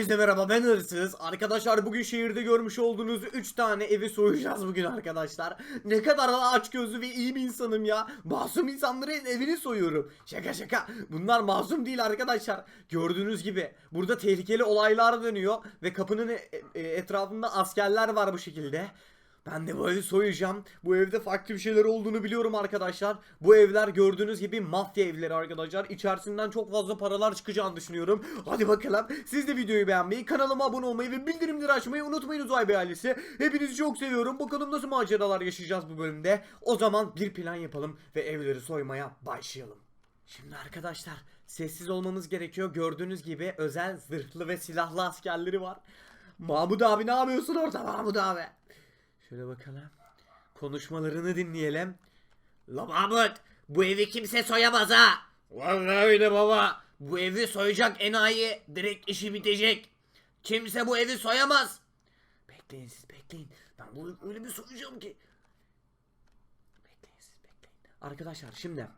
Herkese merhaba ben Hırsız. Arkadaşlar bugün şehirde görmüş olduğunuz 3 tane evi soyacağız bugün arkadaşlar. Ne kadar da açgözlü ve iyi bir insanım ya. Masum insanların evini soyuyorum. Şaka şaka. Bunlar masum değil arkadaşlar. Gördüğünüz gibi burada tehlikeli olaylar dönüyor ve kapının e- e- etrafında askerler var bu şekilde. Ben de bu evi soyacağım. Bu evde farklı bir şeyler olduğunu biliyorum arkadaşlar. Bu evler gördüğünüz gibi mafya evleri arkadaşlar. İçerisinden çok fazla paralar çıkacağını düşünüyorum. Hadi bakalım. Siz de videoyu beğenmeyi, kanalıma abone olmayı ve bildirimleri açmayı unutmayın Uzay Bey ailesi. Hepinizi çok seviyorum. Bakalım nasıl maceralar yaşayacağız bu bölümde. O zaman bir plan yapalım ve evleri soymaya başlayalım. Şimdi arkadaşlar sessiz olmamız gerekiyor. Gördüğünüz gibi özel zırhlı ve silahlı askerleri var. Mahmut abi ne yapıyorsun orada Mahmut abi? Şöyle bakalım. Konuşmalarını dinleyelim. La Mahmut bu evi kimse soyamaz ha. Vallahi öyle baba. Bu evi soyacak enayi direkt işi bitecek. Kimse bu evi soyamaz. Bekleyin siz bekleyin. Ben bunu öyle bir soyacağım ki. Bekleyin siz bekleyin. Arkadaşlar şimdi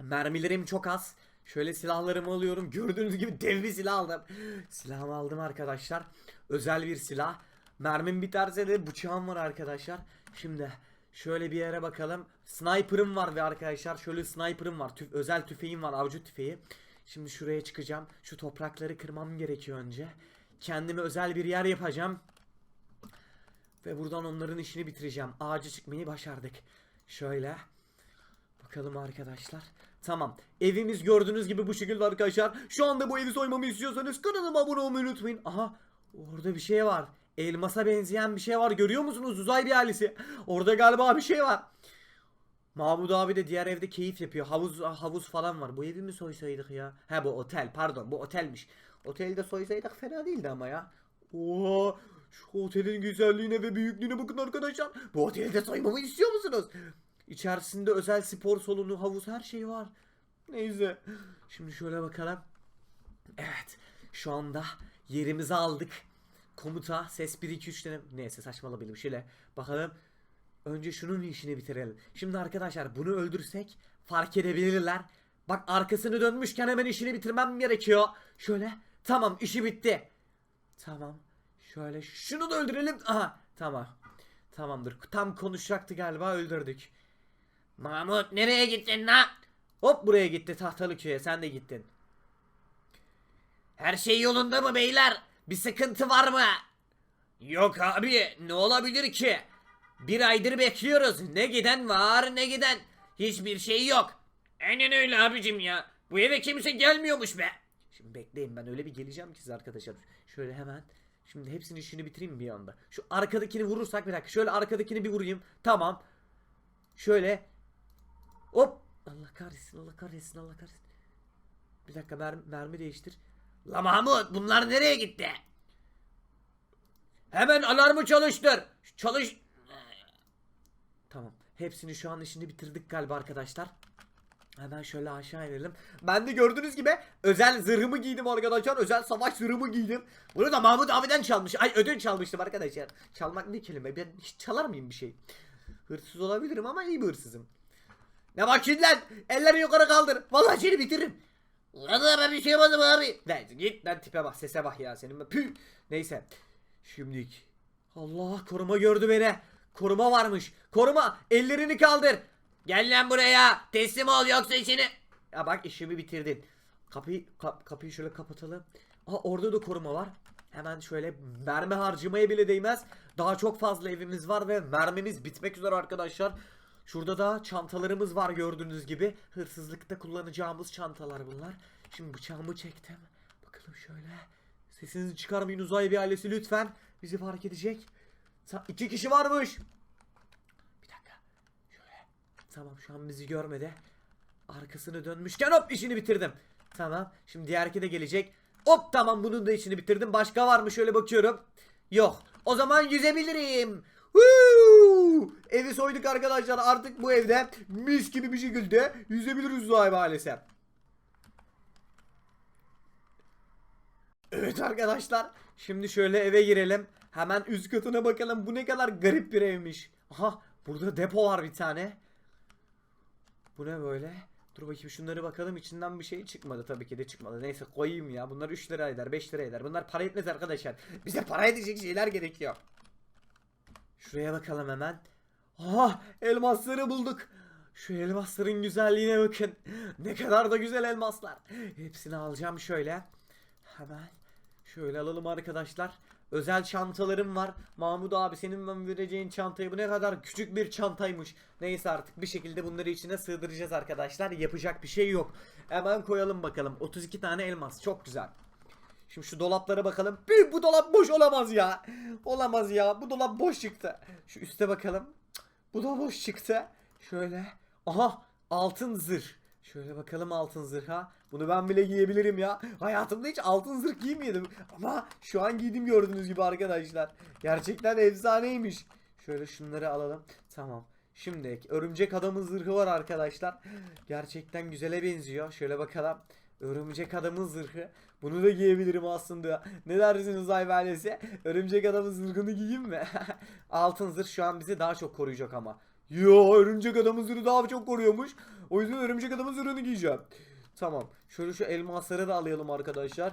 mermilerim çok az. Şöyle silahlarımı alıyorum. Gördüğünüz gibi dev bir silah aldım. Silahımı aldım arkadaşlar. Özel bir silah. Mermim biterse de bıçağım var arkadaşlar. Şimdi şöyle bir yere bakalım. Sniper'ım var ve arkadaşlar şöyle sniper'ım var. Tüf- özel tüfeğim var. Avcı tüfeği. Şimdi şuraya çıkacağım. Şu toprakları kırmam gerekiyor önce. Kendime özel bir yer yapacağım. Ve buradan onların işini bitireceğim. Ağaca çıkmayı başardık. Şöyle. Bakalım arkadaşlar. Tamam. Evimiz gördüğünüz gibi bu şekilde arkadaşlar. Şu anda bu evi soymamı istiyorsanız kanalıma abone olmayı unutmayın. Aha. Orada bir şey var. Elmasa benzeyen bir şey var. Görüyor musunuz uzay bir ailesi? Orada galiba bir şey var. Mahmut abi de diğer evde keyif yapıyor. Havuz havuz falan var. Bu evi mi soysaydık ya? Ha bu otel pardon bu otelmiş. Otelde soysaydık fena değildi ama ya. Oha şu otelin güzelliğine ve büyüklüğüne bakın arkadaşlar. Bu otelde soymamı istiyor musunuz? İçerisinde özel spor salonu, havuz her şey var. Neyse. Şimdi şöyle bakalım. Evet. Şu anda yerimizi aldık. Komuta ses 1 2 3 tane neyse saçmalamayalım şöyle bakalım. Önce şunun işini bitirelim. Şimdi arkadaşlar bunu öldürsek fark edebilirler. Bak arkasını dönmüşken hemen işini bitirmem gerekiyor. Şöyle tamam işi bitti. Tamam. Şöyle şunu da öldürelim. Aha tamam. Tamamdır. Tam konuşacaktı galiba öldürdük. Mahmut nereye gittin la? Hop buraya gitti tahtalı köye sen de gittin. Her şey yolunda mı beyler? Bir sıkıntı var mı? Yok abi ne olabilir ki? Bir aydır bekliyoruz. Ne giden var ne giden. Hiçbir şey yok. Aynen öyle abicim ya. Bu eve kimse gelmiyormuş be. Şimdi bekleyin ben öyle bir geleceğim ki size arkadaşlar. Şöyle hemen. Şimdi hepsinin işini bitireyim bir anda. Şu arkadakini vurursak bir dakika. Şöyle arkadakini bir vurayım. Tamam. Şöyle. Hop. Allah kahretsin Allah kahretsin Allah kahretsin. Bir dakika mermi, mermi değiştir. La Mahmut bunlar nereye gitti? Hemen alarmı çalıştır. Çalış. Tamam. Hepsini şu an işini bitirdik galiba arkadaşlar. Hemen şöyle aşağı inelim. Ben de gördüğünüz gibi özel zırhımı giydim arkadaşlar. Özel savaş zırhımı giydim. Bunu da Mahmut abiden çalmış. Ay ödünç çalmıştım arkadaşlar. Çalmak ne kelime? Ben hiç çalar mıyım bir şey? Hırsız olabilirim ama iyi bir hırsızım. Ne bakıyorsun lan? Elleri yukarı kaldır. Vallahi seni bitiririm. Burada ben bir şey yapmadım abi. Neyse git lan tipe bak sese bak ya senin. Püh. Neyse. Şimdilik. Allah koruma gördü beni. Koruma varmış. Koruma ellerini kaldır. Gel lan buraya. Teslim ol yoksa işini. Ya bak işimi bitirdin. Kapıyı kap- kapıyı şöyle kapatalım. Aa orada da koruma var. Hemen şöyle mermi harcamaya bile değmez. Daha çok fazla evimiz var ve mermimiz bitmek üzere arkadaşlar. Şurada da çantalarımız var gördüğünüz gibi. Hırsızlıkta kullanacağımız çantalar bunlar. Şimdi bıçağımı çektim. Bakalım şöyle. Sesinizi çıkarmayın uzay bir ailesi lütfen. Bizi fark edecek. Sa- iki kişi varmış. Bir dakika. Şöyle. Tamam şu an bizi görmedi. Arkasını dönmüşken hop işini bitirdim. Tamam. Şimdi diğerki de gelecek. Hop tamam bunun da işini bitirdim. Başka var mı şöyle bakıyorum. Yok. O zaman yüzebilirim. Evi soyduk arkadaşlar. Artık bu evde mis gibi bir şekilde yüzebiliriz uzay maalesef. Evet arkadaşlar. Şimdi şöyle eve girelim. Hemen üst katına bakalım. Bu ne kadar garip bir evmiş. Aha burada depo var bir tane. Bu ne böyle? Dur bakayım şunları bakalım içinden bir şey çıkmadı tabii ki de çıkmadı. Neyse koyayım ya. Bunlar 3 lira eder 5 lira eder. Bunlar para etmez arkadaşlar. Bize para edecek şeyler gerekiyor. Şuraya bakalım hemen. Aha elmasları bulduk. Şu elmasların güzelliğine bakın. Ne kadar da güzel elmaslar. Hepsini alacağım şöyle. Hemen şöyle alalım arkadaşlar. Özel çantalarım var. Mahmut abi senin ben vereceğin çantayı bu ne kadar küçük bir çantaymış. Neyse artık bir şekilde bunları içine sığdıracağız arkadaşlar. Yapacak bir şey yok. Hemen koyalım bakalım. 32 tane elmas çok güzel. Şimdi şu dolaplara bakalım. Bir bu dolap boş olamaz ya. Olamaz ya. Bu dolap boş çıktı. Şu üste bakalım. Bu da boş çıktı. Şöyle. Aha altın zırh. Şöyle bakalım altın zırha. Bunu ben bile giyebilirim ya. Hayatımda hiç altın zırh giymiyordum. Ama şu an giydim gördüğünüz gibi arkadaşlar. Gerçekten efsaneymiş. Şöyle şunları alalım. Tamam. Şimdi örümcek adamın zırhı var arkadaşlar. Gerçekten güzele benziyor. Şöyle bakalım. Örümcek adamın zırhı. Bunu da giyebilirim aslında. Ne dersiniz hayvanesi? Örümcek adamın zırhını giyeyim mi? Altın zırh şu an bizi daha çok koruyacak ama. Yo örümcek adamın zırhı daha çok koruyormuş. O yüzden örümcek adamın zırhını giyeceğim. Tamam. Şöyle şu elmasları da alayalım arkadaşlar.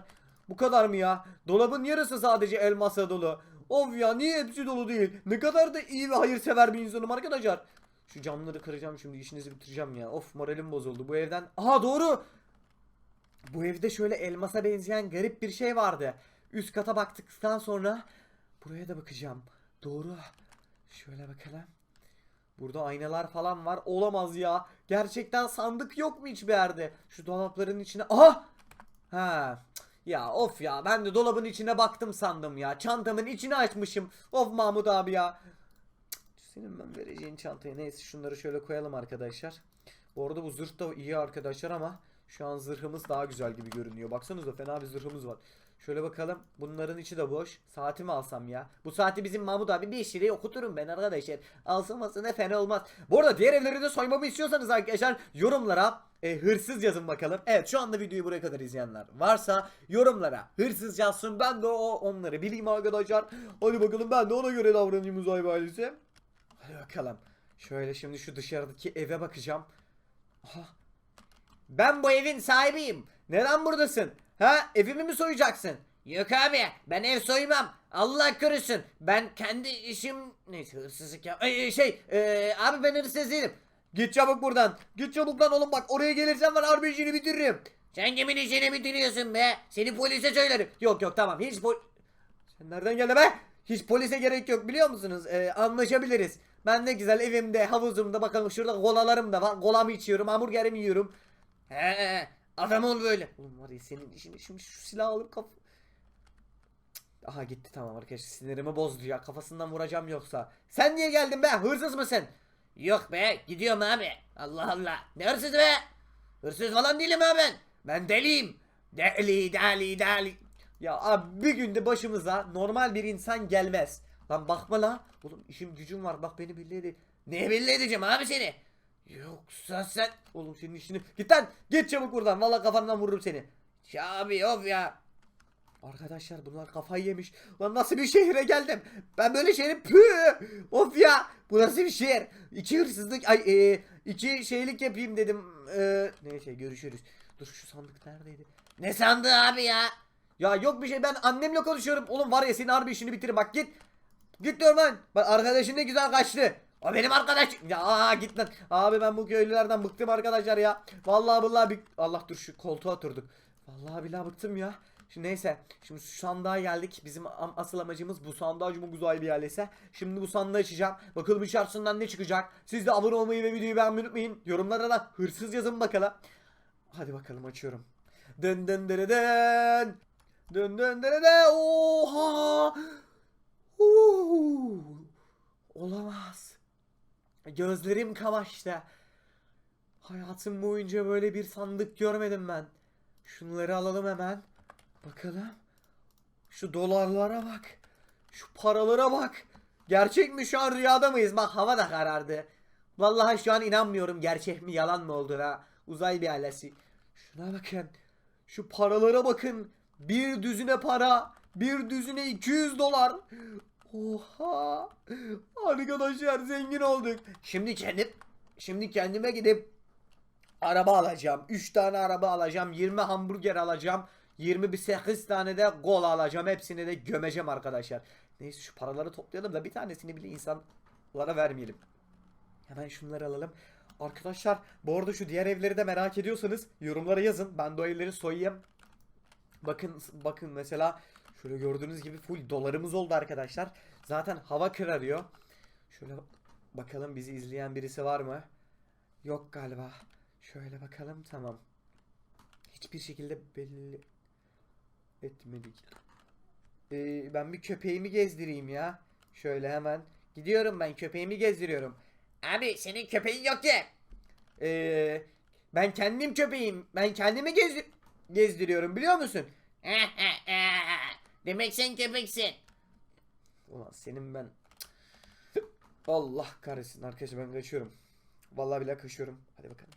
Bu kadar mı ya? Dolabın yarısı sadece elmasla dolu. Of ya niye hepsi dolu değil? Ne kadar da iyi ve hayırsever bir insanım arkadaşlar. Şu camları kıracağım şimdi işinizi bitireceğim ya. Of moralim bozuldu. Bu evden... Aha doğru. Bu evde şöyle elmasa benzeyen garip bir şey vardı. Üst kata baktıktan sonra buraya da bakacağım. Doğru. Şöyle bakalım. Burada aynalar falan var. Olamaz ya. Gerçekten sandık yok mu hiçbir yerde? Şu dolapların içine. Aha! Ha. Ya of ya ben de dolabın içine baktım sandım ya. Çantamın içini açmışım. Of Mahmut abi ya. Senin ben vereceğin çantaya neyse şunları şöyle koyalım arkadaşlar. Bu arada bu zırh da iyi arkadaşlar ama şu an zırhımız daha güzel gibi görünüyor. Baksanıza fena bir zırhımız var. Şöyle bakalım. Bunların içi de boş. Saati mi alsam ya? Bu saati bizim Mahmut abi 5 liraya okuturum ben arkadaşlar. Alsam aslında fena olmaz. Bu arada diğer evleri de soymamı istiyorsanız arkadaşlar yorumlara e, hırsız yazın bakalım. Evet şu anda videoyu buraya kadar izleyenler varsa yorumlara hırsız yazsın. Ben de o onları bileyim arkadaşlar. Hadi bakalım ben de ona göre davranayım uzay ailesi. Hadi bakalım. Şöyle şimdi şu dışarıdaki eve bakacağım. Aha. Ben bu evin sahibiyim. Neden buradasın? Ha evimi mi soyacaksın? Yok abi ben ev soymam. Allah korusun. Ben kendi işim... Neyse hırsızlık ya... Ay, şey e, abi ben hırsız değilim. Git çabuk buradan. Git çabuk lan oğlum bak oraya gelirsen var harbi işini bitiririm. Sen kimin işini bitiriyorsun be? Seni polise söylerim. Yok yok tamam hiç pol... Sen nereden geldin be? Hiç polise gerek yok biliyor musunuz? Ee, anlaşabiliriz. Ben ne güzel evimde, havuzumda bakalım şurada kolalarım da var. Kolamı içiyorum, hamburgerimi yiyorum. He, adam ol böyle. Oğlum var ya senin işini şimdi şu silahı alıp kaf... Aha gitti tamam arkadaşlar sinirimi bozdu ya kafasından vuracağım yoksa. Sen niye geldin be hırsız mısın? Yok be gidiyorum abi. Allah Allah. Ne hırsız be? Hırsız falan değilim abi ben. Ben deliyim. Deli deli deli. Ya abi bir günde başımıza normal bir insan gelmez. Lan bakma la. Oğlum işim gücüm var bak beni belli edin. Ne belli edeceğim abi seni? Yoksa sen... Oğlum senin işini... Git lan git çabuk buradan valla kafandan vururum seni. Ya abi of ya. Arkadaşlar bunlar kafayı yemiş. Lan nasıl bir şehre geldim? Ben böyle şehre püh! Of ya! Bu nasıl bir şehir? İki hırsızlık ay e, iki şeylik yapayım dedim. E, neyse görüşürüz. Dur şu sandık neredeydi? Ne sandığı abi ya? Ya yok bir şey ben annemle konuşuyorum. Oğlum var ya senin harbi işini bitirin bak git. Git diyorum lan. Bak arkadaşın ne güzel kaçtı. O benim arkadaşım. Ya aa, git lan. Abi ben bu köylülerden bıktım arkadaşlar ya. Vallahi billahi bir... Allah dur şu koltuğa oturduk. Vallahi billahi bıktım ya. Şimdi neyse. Şimdi şu sandığa geldik. Bizim asıl amacımız bu sandığa çok güzel bir yerlese. Şimdi bu sandığı açacağım. Bakalım içerisinden ne çıkacak. Siz de abone olmayı ve videoyu beğenmeyi unutmayın. Yorumlara da hırsız yazın bakalım. Hadi bakalım açıyorum. Dın dın dın dın. Dın dın dın dın. Oha. Uuu. Olamaz. Gözlerim kamaştı. Hayatım boyunca böyle bir sandık görmedim ben. Şunları alalım hemen. Bakalım. Şu dolarlara bak. Şu paralara bak. Gerçek mi şu an rüyada mıyız? Bak hava da karardı. Vallahi şu an inanmıyorum gerçek mi yalan mı olduğuna. Uzay bir ailesi. Şuna bakın. Şu paralara bakın. Bir düzine para. Bir düzine 200 dolar. Oha. Arkadaşlar zengin olduk. Şimdi kendim şimdi kendime gidip araba alacağım. 3 tane araba alacağım. 20 hamburger alacağım. 28 tane de gol alacağım. Hepsini de gömeceğim arkadaşlar. Neyse şu paraları toplayalım da bir tanesini bile insanlara vermeyelim. Hemen şunları alalım. Arkadaşlar bu arada şu diğer evleri de merak ediyorsanız yorumlara yazın. Ben de o evleri soyayım. Bakın bakın mesela şöyle gördüğünüz gibi full dolarımız oldu arkadaşlar. Zaten hava kırarıyor. Şöyle bakalım bizi izleyen birisi var mı? Yok galiba. Şöyle bakalım tamam. Hiçbir şekilde belli etmedik. Ee, ben bir köpeğimi gezdireyim ya. Şöyle hemen. Gidiyorum ben köpeğimi gezdiriyorum. Abi senin köpeğin yok ki. Ee, ben kendim köpeğim. Ben kendimi gezdir gezdiriyorum biliyor musun? Demek sen köpeksin. Ulan senin ben... Allah kahretsin arkadaşlar ben kaçıyorum. Vallahi bile kaçıyorum. Hadi bakalım.